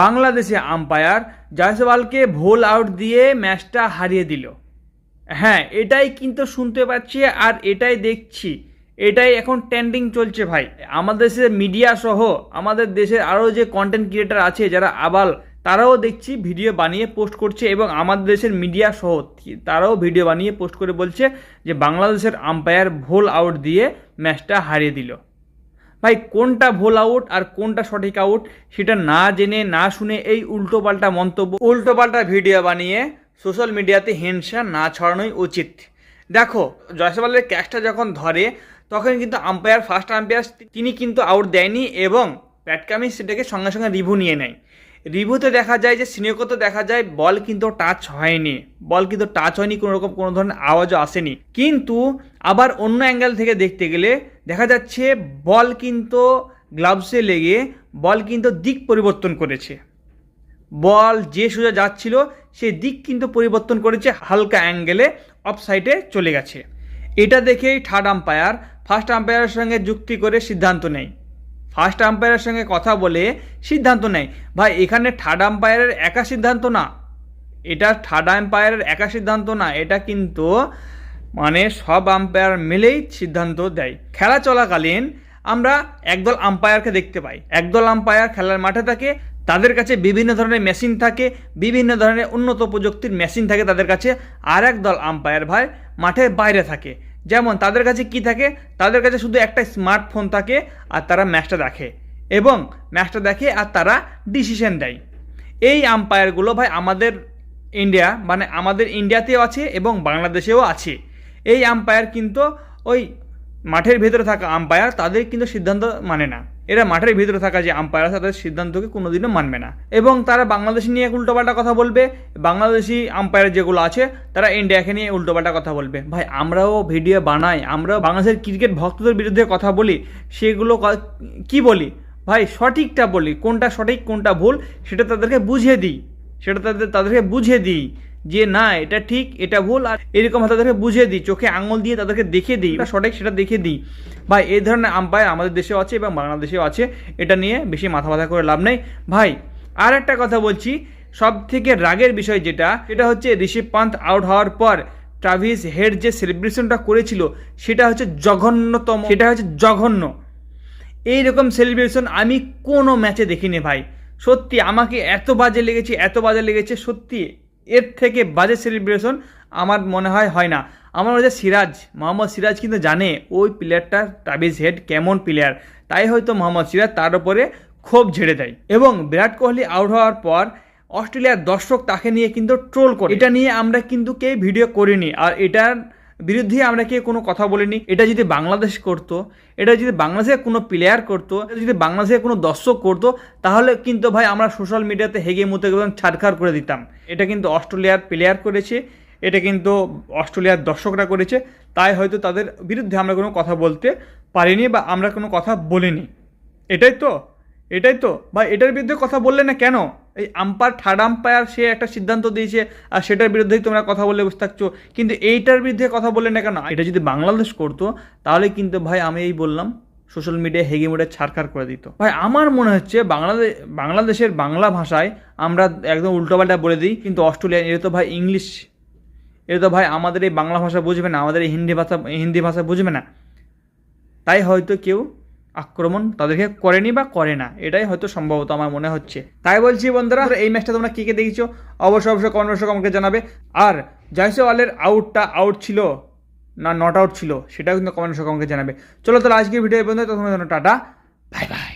বাংলাদেশে আম্পায়ার জয়সওয়ালকে ভোল আউট দিয়ে ম্যাচটা হারিয়ে দিল। হ্যাঁ এটাই কিন্তু শুনতে পাচ্ছি আর এটাই দেখছি। এটাই এখন ট্রেন্ডিং চলছে ভাই। আমাদের দেশের মিডিয়া সহ আমাদের দেশের আরও যে কন্টেন্ট ক্রিয়েটার আছে যারা আবাল, তারাও দেখছি ভিডিও বানিয়ে পোস্ট করছে এবং আমাদের দেশের মিডিয়া সহ তারাও ভিডিও বানিয়ে পোস্ট করে বলছে যে বাংলাদেশের আম্পায়ার ভোল আউট দিয়ে ম্যাচটা হারিয়ে দিল। ভাই, কোনটা ভুল আউট আর কোনটা সঠিক আউট সেটা না জেনে, না শুনে এই উল্টোপাল্টা মন্তব্য উল্টোপাল্টা ভিডিও বানিয়ে সোশ্যাল মিডিয়াতে হিংসা না ছড়ানোই উচিত। দেখো, জয়সওয়ালের ক্যাচটা যখন ধরে, তখন কিন্তু আম্পায়ার ফার্স্ট আম্পায়ার তিনি কিন্তু আউট দেয়নি এবং প্যাটকামি সেটাকে সঙ্গে সঙ্গে রিভু নিয়ে নেয়। রিভিউতে দেখা যায় যে সিনিয়কতে দেখা যায় বল কিন্তু টাচ হয়নি। বল কিন্তু টাচ হয়নি কোনো রকম কোনো ধরনের আওয়াজও আসেনি। কিন্তু আবার অন্য অ্যাঙ্গেল থেকে দেখতে গেলে দেখা যাচ্ছে বল কিন্তু গ্লাভসে লেগে, বল কিন্তু দিক পরিবর্তন করেছে। বল যে সোজা যাচ্ছিল সেই দিক কিন্তু পরিবর্তন করেছে হালকা অ্যাঙ্গেলে অফ সাইডে চলে গেছে। এটা দেখেই থার্ড আম্পায়ার ফার্স্ট আম্পায়ারের সঙ্গে যুক্তি করে সিদ্ধান্ত নেয়। ফার্স্ট আম্পায়ারের সঙ্গে কথা বলে সিদ্ধান্ত নেয়, ভাই, এখানে থার্ড আম্পায়ারের একা সিদ্ধান্ত না। এটা থার্ড আম্পায়ারের একা সিদ্ধান্ত না, এটা কিন্তু মানে সব আম্পায়ার মিলেই সিদ্ধান্ত দেয়। খেলা চলাকালীন আমরা একদল আম্পায়ারকে দেখতে পাই। একদল আম্পায়ার খেলার মাঠে থাকে, তাদের কাছে বিভিন্ন ধরনের মেশিন থাকে, বিভিন্ন ধরনের উন্নত প্রযুক্তির মেশিন থাকে তাদের কাছে। আর এক দল আম্পায়ার ভাই মাঠের বাইরে থাকে। যেমন তাদের কাছে কি থাকে? তাদের কাছে শুধু একটা স্মার্টফোন থাকে আর তারা ম্যাচটা দেখে। এবং ম্যাচটা দেখে আর তারা ডিসিশন দেয়। এই আম্পায়ারগুলো ভাই আমাদের ইন্ডিয়া মানে আমাদের ইন্ডিয়াতেও আছে এবং বাংলাদেশেও আছে। এই আম্পায়ার কিন্তু ওই মাঠের ভেতরে থাকা আম্পায়ার তাদের কিন্তু সিদ্ধান্ত মানে না। এরা মাঠের ভিতরে থাকা যে আম্পায়ার আছে, তাদের সিদ্ধান্তকে কোনোদিনও মানবে না। এবং তারা বাংলাদেশি নিয়ে উল্টোপাল্টা কথা বলবে। বাংলাদেশি আম্পায়ার যেগুলো আছে, তারা ইন্ডিয়াকে নিয়ে উল্টোপাল্টা কথা বলবে। ভাই, আমরাও ভিডিও বানাই, আমরাও বাংলাদেশের ক্রিকেট ভক্তদের বিরুদ্ধে কথা বলি, সেগুলো ক- বলি? ভাই, সঠিকটা বলি। কোনটা সঠিক, কোনটা ভুল, সেটা তাদেরকে বুঝিয়ে দিই। সেটা তাদের, তাদেরকে বুঝিয়ে দিই। যে না, এটা ঠিক, এটা ভুল, আর এরকম তাদেরকে বুঝিয়ে দিই, চোখে আঙুল দিয়ে তাদেরকে দেখে দিই, এটা সঠিক, সেটা দেখে দিই। ভাই, এই ধরনের আম্পায়ার আমাদের দেশেও আছে এবং বাংলাদেশেও আছে, এটা নিয়ে বেশি মাথা ব্যথা করে লাভ নেই। ভাই আর একটা কথা বলছি সব থেকে রাগের বিষয় যেটা, সেটা হচ্ছে ঋষভ পান্ত আউট হওয়ার পর ট্রাভিস হেড যে সেলিব্রেশনটা করেছিল, সেটা হচ্ছে জঘন্যতম, সেটা হচ্ছে জঘন্য। এই রকম সেলিব্রেশন আমি কোনো ম্যাচে দেখিনি ভাই। সত্যি, আমাকে এত বাজে লেগেছে, এত বাজে লেগেছে, সত্যি। এর থেকে বাজে সেলিব্রেশন আমার মনে হয় হয় না। আমার মনে হয় সিরাজ, মোহাম্মদ সিরাজ কিন্তু জানে ওই প্লেয়ারটা টাবিজ হেড কেমন প্লেয়ার তাই হয়তো মোহাম্মদ সিরাজ তার উপরে ক্ষোভ ঝেড়ে দেয় এবং বিরাট কোহলি আউট হওয়ার পর অস্ট্রেলিয়ার দর্শক তাকে নিয়ে কিন্তু ট্রোল করে। এটা নিয়ে আমরা কিন্তু কেউ ভিডিও করিনি। আর এটার বিরুদ্ধে আমরা কেউ কোনো কথা বলিনি? এটা যদি বাংলাদেশ করতো, এটা যদি বাংলাদেশে কোনো প্লেয়ার করতো, এটা যদি বাংলাদেশে কোনো দর্শক করতো, তাহলে কিন্তু ভাই আমরা সোশ্যাল মিডিয়াতে হেগে মুতে একদম ছাড়খাড় করে দিতাম। এটা কিন্তু অস্ট্রেলিয়ার প্লেয়ার করেছে, এটা কিন্তু অস্ট্রেলিয়ার দর্শকরা করেছে, তাই হয়তো তাদের বিরুদ্ধে আমরা কোনো কথা বলতে পারিনি বা আমরা কোনো কথা বলিনি। এটাই তো এটাই তো। ভাই এটার বিরুদ্ধে কথা বললে না কেন? এই আম্পায়ার থার্ড আম্পায়ার সে একটা সিদ্ধান্ত দিয়েছে, আর সেটার বিরুদ্ধেই তোমরা কথা বলে বসে থাকছো। কিন্তু এইটার বিরুদ্ধে কথা বললে না কেন? এটা যদি বাংলাদেশ করতো, তাহলে কিন্তু ভাই আমি এই বললাম সোশ্যাল মিডিয়া হেগে মুড়ে ছাড়খাড় করে দিত। ভাই, আমার মনে হচ্ছে বাংলাদেশ বাংলাদেশের বাংলা ভাষায় আমরা একদম উল্টোপাল্টা বলে দিই, কিন্তু অস্ট্রেলিয়ান এটা তো ভাই ইংলিশ। এটা তো ভাই আমাদের এই বাংলা ভাষা বুঝবে না, আমাদের এই হিন্দি ভাষা হিন্দি ভাষা বুঝবে না। তাই হয়তো কেউ আক্রমণ তাদেরকে করেনি বা করে না, এটাই হয়তো সম্ভবত আমার মনে হচ্ছে। তাই বলছি বন্ধুরা এই ম্যাচটা তোমরা কী কে দেখেছ? অবশ্যই অবশ্যই কমেন্ট বক্সে আমাকে জানাবে। আর জয়সওয়ালের আউটটা আউট ছিল না নট আউট ছিল, সেটাও কিন্তু কমেন্ট বক্সে আমাকে জানাবে। চলো তাহলে আজকের ভিডিও পর্যন্ত তখন টাটা বাই বাই